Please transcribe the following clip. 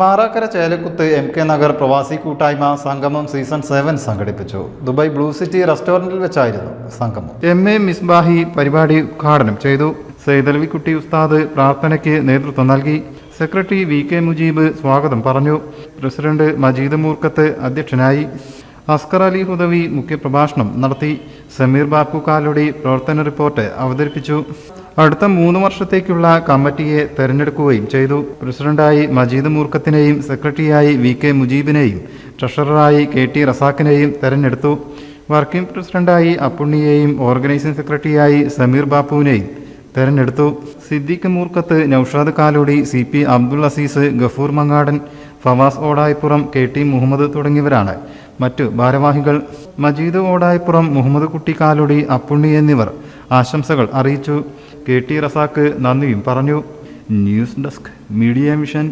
Marakkara Chelakkuth M K Nagar പ്രവാസി കൂട്ടായ്മ സംഗമം സീസൺ സെവൻ സംഘടിപ്പിച്ചു. ദുബായ് ബ്ലൂ സിറ്റി റെസ്റ്റോറന്റിൽ വെച്ചായിരുന്നു സംഗമം. എം എ മിസ്ബാഹി പരിപാടി ഉദ്ഘാടനം ചെയ്തു. സൈതൽവിക്കുട്ടി ഉസ്താദ് പ്രാർത്ഥനയ്ക്ക് നേതൃത്വം നൽകി. സെക്രട്ടറി വി കെ മുജീബ് സ്വാഗതം പറഞ്ഞു. പ്രസിഡന്റ് മജീദ് മൂർക്കത്ത് അധ്യക്ഷനായി. അസ്കർ അലി ഹുദവി മുഖ്യപ്രഭാഷണം നടത്തി. സമീർ ബാപ്പു പ്രവർത്തന റിപ്പോർട്ട് അവതരിപ്പിച്ചു. അടുത്ത മൂന്ന് വർഷത്തേക്കുള്ള കമ്മിറ്റിയെ തെരഞ്ഞെടുക്കുകയും ചെയ്തു. പ്രസിഡന്റായി മജീദ് മൂർക്കത്തിനെയും സെക്രട്ടറിയായി വി കെ മുജീബിനെയും ട്രഷററായി കെ ടി റസാക്കിനെയും തെരഞ്ഞെടുത്തു. വർക്കിംഗ് പ്രസിഡന്റായി അപ്പുണ്ണിയെയും ഓർഗനൈസിംഗ് സെക്രട്ടറിയായി സമീർ ബാപ്പുവിനെയും തെരഞ്ഞെടുത്തു. Siddique Moorkath Noushad Kalody C P Abdul Azeez Gafoor Mangadan Fawas Odayippuram K T Muhammad തുടങ്ങിയവരാണ് മറ്റു ഭാരവാഹികൾ. മജീദ് ഓടായിപ്പുറം മുഹമ്മദ് കുട്ടി കാലോടി അപ്പുണ്ണി എന്നിവർ ആശംസകൾ അറിയിച്ചു. കെ ടി റസാക്ക് നന്ദിയും പറഞ്ഞു. News desk media mission.